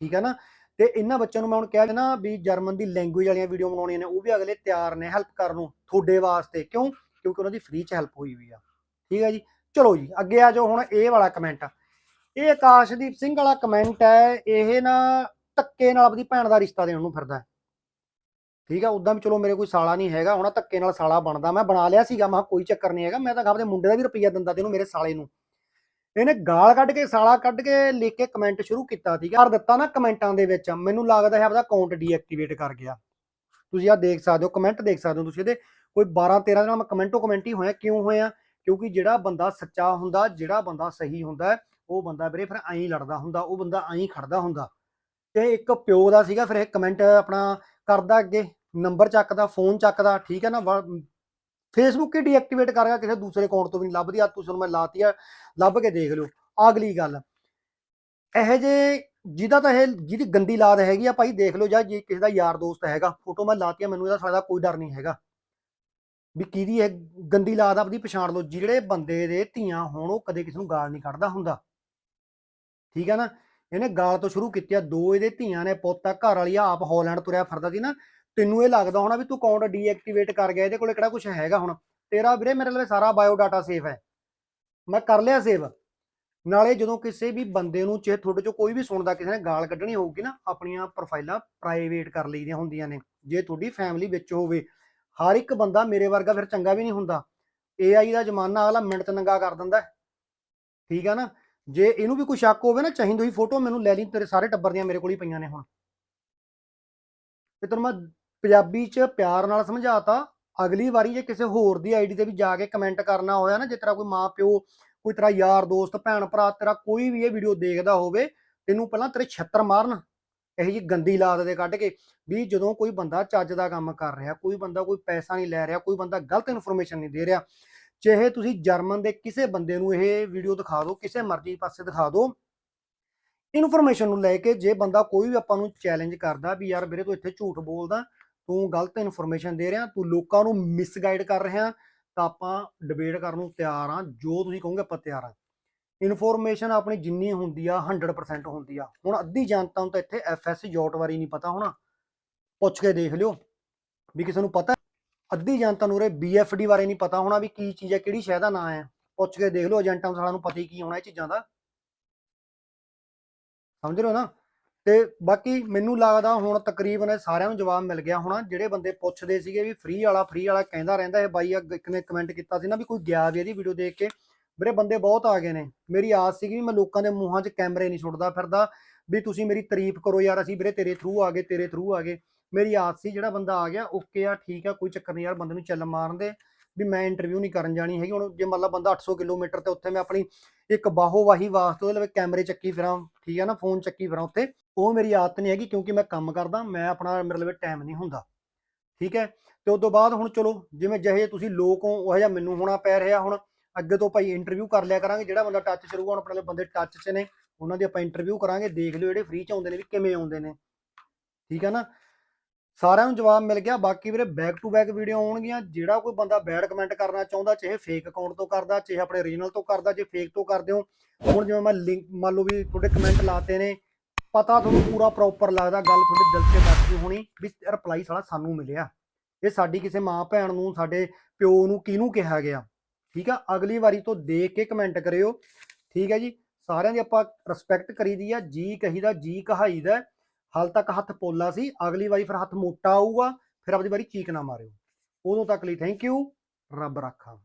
ਠੀਕ ਹੈ ਨਾ? ਤੇ ਇਹਨਾਂ ਬੱਚਿਆਂ ਨੂੰ ਮੈਂ ਹੁਣ ਕਿਹਾ ਨਾ ਵੀ ਜਰਮਨ ਦੀ ਲੈਂਗੁਏਜ ਵਾਲੀਆਂ ਵੀਡੀਓ ਬਣਾਉਣੀਆਂ ਨੇ, ਉਹ ਵੀ ਅਗਲੇ ਤਿਆਰ ਨੇ ਹੈਲਪ ਕਰਨ ਨੂੰ ਤੁਹਾਡੇ ਵਾਸਤੇ, ਕਿਉਂ? ਕਿਉਂਕਿ ਉਹਨਾਂ ਦੀ ਫ੍ਰੀ ਚ ਹੈਲਪ ਹੋਈ ਵੀ ਆ, ਠੀਕ ਹੈ ਜੀ? ਚਲੋ ਜੀ, ਅੱਗੇ ਆ ਜਾਓ ਹੁਣ ਇਹ ਵਾਲਾ ਕਮੈਂਟ ਇਹ ਆਕਾਸ਼ਦੀਪ ਸਿੰਘ ਵਾਲਾ ਕਮੈਂਟ ਹੈ, ਇਹ ਨਾ ਧੱਕੇ ਨਾਲ ਆਪਣੀ ਭੈਣ ਦਾ ਰਿਸ਼ਤਾ ਦੇਣ ਨੂੰ ਫਿਰਦਾ ਠੀਕ ਆ ਉਦਾਂ ਵੀ ਚਲੋ ਮੇਰੇ ਕੋਈ ਸਾਲਾ ਨਹੀਂ ਹੈਗਾ, ਹੁਣ ਧੱਕੇ ਨਾਲ ਸਾਲਾ ਬਣਦਾ, ਮੈਂ ਬਣਾ ਲਿਆ ਸੀਗਾ, ਮੈਂ ਕਿਹਾ ਕੋਈ ਚੱਕਰ ਨਹੀਂ ਹੈਗਾ, ਮੈਂ ਤਾਂ ਆਪਦੇ ਮੁੰਡੇ ਦਾ ਵੀ ਰੁਪਈਆ ਦਿੰਦਾ ਤੈਨੂੰ ਮੇਰੇ ਸਾਲੇ ਨੂੰ। ਇਹਨੇ ਗਾਲ ਕੱਢ ਕੇ, ਸਾਲਾ ਕੱਢ ਕੇ ਲਿਖ ਕੇ ਕਮੈਂਟ ਸ਼ੁਰੂ ਕੀਤਾ ਠੀਕ ਕਰ ਦਿੱਤਾ ਨਾ ਕਮੈਂਟਾਂ ਦੇ ਵਿੱਚ। ਮੈਨੂੰ ਲੱਗਦਾ ਹੈ ਆਪਦਾ ਅਕਾਊਂਟ ਡੀਐਕਟੀਵੇਟ ਕਰ ਗਿਆ। ਤੁਸੀਂ ਆ ਦੇਖ ਸਕਦੇ ਹੋ ਕਮੈਂਟ ਦੇਖ ਸਕਦੇ ਹੋ ਤੁਸੀਂ ਇਹਦੇ। ਕੋਈ 12 13 ਦਿਨਾਂ ਮੈਂ ਕਮੈਂਟੋ ਕਮੈਂਟ ਹੀ ਹੋਇਆ। ਕਿਉਂ ਹੋਇਆ? ਕਿਉਂਕਿ ਜਿਹੜਾ ਬੰਦਾ ਸੱਚਾ ਹੁੰਦਾ, ਜਿਹੜਾ ਬੰਦਾ ਸਹੀ ਹੁੰਦਾ, ਉਹ ਬੰਦਾ ਵੀਰੇ ਫਿਰ ਐਂ ਲੜਦਾ ਹੁੰਦਾ, ਉਹ ਬੰਦਾ ਐਂ ਖੜਦਾ ਹੁੰਦਾ। ਤੇ ਇੱਕ ਪਿਓ ਦਾ ਸੀਗਾ, ਫਿਰ ਇਹ ਕਮੈਂਟ ਆਪਣਾ ਕਰਦਾ ਅੱਗੇ। ਨੰਬਰ ਚੱਕਦਾ ਫੋਨ ਚੱਕਦਾ, ਠੀਕ ਹੈ ਨਾ? ਫੇਸਬੁੱਕ ਹੀ ਡੀਐਕਟੀਵੇਟ ਕਰ ਗਿਆ, ਕਿਸੇ ਦੂਸਰੇ ਅਕਾਊਂਟ ਤੋਂ ਵੀ ਨਹੀਂ ਲੱਭਦੀ ਆ ਤੁਸੀਂ ਮੈਂ ਲਾਤੀ ਆ, ਲੱਭ ਕੇ ਦੇਖ ਲਿਓ। ਅਗਲੀ ਗੱਲ, ਇਹ ਜੇ ਜਿਹਦਾ ਤਾਂ ਇਹ, ਜਿਹਦੀ ਗੰਦੀ ਲਾਦ ਹੈਗੀ ਆ, ਭਾਈ ਦੇਖ ਲਓ ਜਾਂ ਜੇ ਕਿਸੇ ਦਾ ਯਾਰ ਦੋਸਤ ਹੈਗਾ, ਫੋਟੋ ਮੈਂ ਲਾਤੀ ਆ ਮੈਨੂੰ ਇਹਦਾ ਫਾਇਦਾ ਕੋਈ ਡਰ ਨਹੀਂ ਹੈਗਾ। ਵੀ ਕਿਹਦੀ ਹੈ ਗੰਦੀ ਲਾਦ ਆਪਦੀ ਪਛਾਣ ਲਓ, ਜਿਹੜੇ ਬੰਦੇ ਦੇ ਧੀਆਂ ਹੋਣ, ਉਹ ਕਦੇ ਕਿਸੇ ਨੂੰ ਗਾਲ ਨਹੀਂ ਕੱਢਦਾ ਹੁੰਦਾ। ਠੀਕ ਹੈ ਨਾ? ਇਹਨੇ ਗਾਲ ਤੋਂ ਸ਼ੁਰੂ ਕੀਤੀ ਆ, ਦੋ ਇਹਦੇ ਧੀਆਂ ਨੇ, ਪੁੱਤ ਆ, ਘਰ ਵਾਲੀ ਆ, ਆਪ ਹਾਲੈਂਡ ਤੁਰਿਆ ਫਿਰਦਾ ਸੀ ਨਾ ਤੈਨੂੰ ਇਹ ਲੱਗਦਾ ਹੋਣਾ ਵੀ ਤੂੰ ਅਕਾਊਂਟ ਡੀਐਕਟੀਵੇਟ ਕਰ ਗਿਆ, ਇਹਦੇ ਕੋਲੇ ਕਿਹੜਾ ਕੁਝ ਹੈਗਾ ਹੁਣ। ਤੇਰਾ ਵੀਰੇ ਮੇਰੇ ਲਈ ਸਾਰਾ ਬਾਇਓ ਡਾਟਾ ਸੇਫ ਹੈ। ਮੈਂ ਕਰ ਲਿਆ ਸੇਵ ਨਾਲੇ ਜਦੋਂ ਕਿਸੇ ਵੀ ਬੰਦੇ ਨੂੰ ਚਾਹੇ ਤੁਹਾਡੇ ਚੋਂ ਕੋਈ ਵੀ ਸੁਣਦਾ, ਕਿਸੇ ਨੇ ਗਾਲ ਕੱਢਣੀ ਹੋਊਗੀ ਨਾ, ਆਪਣੀਆਂ ਪ੍ਰੋਫਾਈਲਾਂ ਪ੍ਰਾਈਵੇਟ ਕਰ ਲਈਦੀਆਂ ਹੁੰਦੀਆਂ ਨੇ। ਜੇ ਤੁਹਾਡੀ ਫੈਮਿਲੀ ਵਿੱਚ ਹੋਵੇ, ਹਰ ਇੱਕ ਬੰਦਾ ਮੇਰੇ ਵਰਗਾ ਫਿਰ ਚੰਗਾ ਵੀ ਨਹੀਂ ਹੁੰਦਾ। AI ਦਾ ਜ਼ਮਾਨਾ ਅਗਲਾ ਮਿੰਟ ਨੰਗਾ ਕਰ ਦਿੰਦਾ ਠੀਕ ਆ ਨਾ? ਜੇ ਇਹਨੂੰ ਵੀ ਕੋਈ ਸ਼ੱਕ ਹੋਵੇ ਨਾ, ਚਾਹੀਦੀ ਹੋਈ ਫੋਟੋ ਮੈਨੂੰ ਲੈ ਲਈ, ਤੇਰੇ ਸਾਰੇ ਟੱਬਰ ਦੀਆਂ ਮੇਰੇ ਕੋਲ ਹੀ ਪਈਆਂ ਨੇ ਹੁਣ। ਤੇ ਤੈਨੂੰ ਮੈਂ ਪੰਜਾਬੀ ਚ ਪਿਆਰ ਨਾਲ ਸਮਝਾਤਾ, ਅਗਲੀ ਵਾਰੀ ਜੇ ਕਿਸੇ ਹੋਰ ਦੀ ਆਈਡੀ ਤੇ ਵੀ ਜਾ ਕੇ ਕਮੈਂਟ ਕਰਨਾ ਹੋਇਆ ਨਾ ਜੇ ਤੇਰਾ ਕੋਈ ਮਾਂ ਪਿਓ, ਕੋਈ ਤੇਰਾ ਯਾਰ, ਦੋਸਤ, ਭੈਣ, ਭਰਾ, ਤੇਰਾ ਕੋਈ ਵੀ ਇਹ ਵੀਡੀਓ ਦੇਖਦਾ ਹੋਵੇ, ਤੈਨੂੰ ਪਹਿਲਾਂ ਤੇਰੇ ਛੱਤਰ ਮਾਰਨ। ਇਹੋ ਜੀ ਗੰਦੀ ਲਾਦ ਦੇ ਕੱਢ ਕੇ ਵੀ ਜਦੋਂ ਕੋਈ ਬੰਦਾ ਚੱਜ ਦਾ ਕੰਮ ਕਰ ਰਿਹਾ, ਕੋਈ ਬੰਦਾ ਕੋਈ ਪੈਸਾ ਨਹੀਂ ਲੈ ਰਿਹਾ, ਕੋਈ ਬੰਦਾ ਗਲਤ ਇਨਫੋਰਮੇਸ਼ਨ ਨਹੀਂ ਦੇ ਰਿਹਾ, ਚਾਹੇ ਤੁਸੀਂ ਜਰਮਨ ਦੇ ਕਿਸੇ ਬੰਦੇ ਨੂੰ ਇਹ ਵੀਡੀਓ ਦਿਖਾ ਦਿਓ, ਕਿਸੇ ਮਰਜ਼ੀ ਪਾਸੇ ਦਿਖਾ ਦਿਓ ਇਨਫੋਰਮੇਸ਼ਨ ਨੂੰ ਲੈ ਕੇ ਜੇ ਬੰਦਾ ਕੋਈ ਵੀ ਆਪਾਂ ਨੂੰ ਚੈਲੰਜ ਕਰਦਾ ਵੀ ਯਾਰ ਵੀਰੇ ਤੂੰ ਇੱਥੇ ਝੂਠ ਬੋਲਦਾ ਤੂੰ ਗਲਤ ਇਨਫੋਰਮੇਸ਼ਨ ਦੇ ਰਿਹਾ, ਤੂੰ ਲੋਕਾਂ ਨੂੰ ਮਿਸਗਾਈਡ ਕਰ ਰਿਹਾ, ਤਾਂ ਆਪਾਂ ਡਿਬੇਟ ਕਰਨ ਨੂੰ ਤਿਆਰ ਆ ਜੋ ਤੁਸੀਂ ਕਹੋਗੇ ਆਪਾਂ ਤਿਆਰ ਆ ਇਨਫੋਰਮੇਸ਼ਨ ਆਪਣੀ ਜਿੰਨੀ ਹੁੰਦੀ ਆ 100% ਹੁੰਦੀ ਆ। ਹੁਣ ਅੱਧੀ ਜਨਤਾ ਨੂੰ ਤਾਂ ਇੱਥੇ ਐਫਐਸ ਜੋਟ ਬਾਰੇ ਨਹੀਂ ਪਤਾ ਹੋਣਾ। ਪੁੱਛ ਕੇ ਦੇਖ ਲਿਓ, ਵੀ ਕਿਸੇ ਨੂੰ ਪਤਾ ਅੱਧੀ ਜਨਤਾ ਨੂੰ ਉਰੇ ਬੀਐਫਡੀ ਬਾਰੇ ਨਹੀਂ ਪਤਾ ਹੋਣਾ ਵੀ ਕੀ ਚੀਜ਼ ਹੈ, ਕਿਹੜੀ ਸ਼ਹਿ ਦਾ ਨਾਂ ਹੈ। ਪੁੱਛ ਕੇ ਦੇਖ ਲਓ, ਏਜੰਟਾਂ ਨੂੰ ਸਾਰਿਆਂ ਨੂੰ ਪਤਾ ਹੀ ਕੀ ਹੋਣਾ ਇਹ ਚੀਜ਼ਾਂ ਦਾ। ਸਮਝ ਰਹੇ ਹੋ ਨਾ? ਤੇ ਬਾਕੀ ਮੈਨੂੰ ਲੱਗਦਾ ਹੁਣ ਤਕਰੀਬਨ ਇਹ ਸਾਰਿਆਂ ਨੂੰ ਜਵਾਬ ਮਿਲ ਗਿਆ ਹੋਣਾ, ਜਿਹੜੇ ਬੰਦੇ ਪੁੱਛਦੇ ਸੀਗੇ ਵੀ ਫ੍ਰੀ ਵਾਲਾ ਫ੍ਰੀ ਵਾਲਾ ਕਹਿੰਦਾ ਰਹਿੰਦਾ ਇਹ ਬਾਈ ਅੱਗੇ ਇੱਕ ਨੇ ਕਮੈਂਟ ਕੀਤਾ ਸੀ ਨਾ ਵੀ ਕੋਈ ਗਿਆ ਵੀ ਇਹਦੀ ਵੀਡੀਓ ਦੇਖ ਕੇ, ਵੀਰੇ ਬੰਦੇ ਬਹੁਤ ਆ ਗਏ ਨੇ, ਮੇਰੀ ਆਸ ਸੀਗੀ ਵੀ ਮੈਂ ਲੋਕਾਂ ਦੇ ਮੂੰਹਾਂ 'ਚ ਕੈਮਰੇ ਨਹੀਂ ਸੁੱਟਦਾ ਫਿਰਦਾ, ਵੀ ਤੁਸੀਂ ਮੇਰੀ ਤਾਰੀਫ ਕਰੋ ਯਾਰ, ਅਸੀਂ ਵੀਰੇ ਤੇਰੇ ਥਰੂ ਆ ਗਏ, ਤੇਰੇ ਥਰੂ ਆ ਗਏ, ਮੇਰੀ ਆਸ ਸੀ ਜਿਹੜਾ ਬੰਦਾ ਆ ਗਿਆ ਓਕੇ ਆ, ਠੀਕ ਆ, ਕੋਈ ਚੱਕਰ ਨਹੀਂ ਯਾਰ, ਬੰਦੇ ਨੂੰ ਚੱਲ ਮਾਰਨ ਦੇ ਵੀ ਮੈਂ ਇੰਟਰਵਿਊ ਨਹੀਂ ਕਰਨ ਜਾਣੀ ਹੈਗੀ, ਹੁਣ ਜੇ ਮਤਲਬ ਬੰਦਾ 800 ਕਿਲੋਮੀਟਰ ਤੇ ਉੱਥੇ ਮੈਂ ਆਪਣੀ ਇੱਕ ਬਾਹੋ ਵਾਹੀ ਵਾਸਤੇ ਉਹਦੇ ਲਈ ਕੈਮਰੇ ਚੱਕੀ ਫਿਰਾਂ, ਠੀਕ ਹੈ ਨਾ ਫੋਨ ਚੱਕੀ ਫਿਰਾਂ ਉੱਥੇ, ਉਹ ਮੇਰੀ ਆਦਤ ਨਹੀਂ ਹੈਗੀ ਕਿਉਂਕਿ ਮੈਂ ਕੰਮ ਕਰਦਾ, ਮੈਂ ਆਪਣਾ ਮੇਰੇ ਲਈ ਟਾਈਮ ਨਹੀਂ ਹੁੰਦਾ, ਠੀਕ ਹੈ? ਤੇ ਉਸ ਤੋਂ ਬਾਅਦ ਹੁਣ ਚਲੋ, ਜਿਵੇਂ ਜਿਹੇ ਤੁਸੀਂ ਲੋਕ ਹੋ, ਉਹ ਜਿਹਾ ਮੈਨੂੰ ਹੋਣਾ ਪੈ ਰਿਹਾ ਹੁਣ, ਅੱਗੇ ਤੋਂ ਭਾਈ ਇੰਟਰਵਿਊ ਕਰ ਲਿਆ ਕਰਾਂਗੇ, ਜਿਹੜਾ ਬੰਦਾ ਟੱਚ ਚ ਰਹੂਗਾ, ਹੁਣ ਆਪਣੇ ਬੰਦੇ ਟੱਚ 'ਚ ਨੇ, ਉਹਨਾਂ ਦੀ ਆਪਾਂ ਇੰਟਰਵਿਊ ਕਰਾਂਗੇ, ਦੇਖ ਲਿਓ ਜਿਹੜੇ ਫ੍ਰੀ 'ਚ ਆਉਂਦੇ ਨੇ ਵੀ ਕਿਵੇਂ ਆਉਂਦੇ ਨੇ, ਠੀਕ ਹੈ ਨਾ? ਸਾਰਿਆਂ ਨੂੰ ਜਵਾਬ ਮਿਲ ਗਿਆ। ਬਾਕੀ ਵੀਰੇ ਬੈਕ ਟੂ ਬੈਕ ਵੀਡੀਓ ਆਉਣਗੀਆਂ। ਜਿਹੜਾ ਕੋਈ ਬੰਦਾ ਬੈਡ ਕਮੈਂਟ ਕਰਨਾ ਚਾਹੁੰਦਾ, ਚਾਹੇ ਫੇਕ ਅਕਾਊਂਟ ਤੋਂ ਕਰਦਾ, ਚਾਹੇ ਆਪਣੇ ਓਰੀਜਨਲ ਤੋਂ ਕਰਦਾ, ਜੇ ਫੇਕ ਤੋਂ ਕਰਦੇ ਹੋ, ਹੁਣ ਜਿਵੇਂ ਮੈਂ ਲਿੰਕ ਮੰਨ ਲਓ ਵੀ ਤੁਹਾਡੇ ਕਮੈਂਟ ਲਾਤੇ ਨੇ, ਪਤਾ ਤੁਹਾਨੂੰ ਪੂਰਾ ਪ੍ਰੋਪਰ ਲੱਗਦਾ, ਗੱਲ ਤੁਹਾਡੇ ਦਿਲ 'ਤੇ ਬੈਠਦੀ ਹੋਣੀ ਵੀ ਰਿਪਲਾਈ ਸਾਲਾ ਸਾਨੂੰ ਮਿਲਿਆ। ਇਹ ਸਾਡੀ ਕਿਸੇ ਮਾਂ ਭੈਣ ਨੂੰ, ਸਾਡੇ ਪਿਓ ਨੂੰ ਕਿਹਨੂੰ ਕਿਹਾ ਗਿਆ? ਠੀਕ ਆ? ਅਗਲੀ ਵਾਰੀ ਤੋਂ ਦੇਖ ਕੇ ਕਮੈਂਟ ਕਰਿਓ। ਠੀਕ ਹੈ ਜੀ? ਸਾਰਿਆਂ ਦੀ ਆਪਾਂ ਰਿਸਪੈਕਟ ਕਰੀਦੀ ਆ। ਜੀ ਕਹੀਦਾ, ਜੀ ਕਹਾਈਦਾ। ਹਾਲ ਤੱਕ ਹੱਥ ਪੋਲਾ ਸੀ, ਅਗਲੀ ਵਾਰੀ ਫਿਰ ਹੱਥ ਮੋਟਾ ਆਊਗਾ, ਫਿਰ ਆਪਦੀ ਵਾਰੀ ਚੀਕ ਨਾ ਮਾਰਿਓ। ਉਦੋਂ ਤੱਕ ਲਈ ਥੈਂਕ ਯੂ ਰੱਬ ਰਾਖਾ।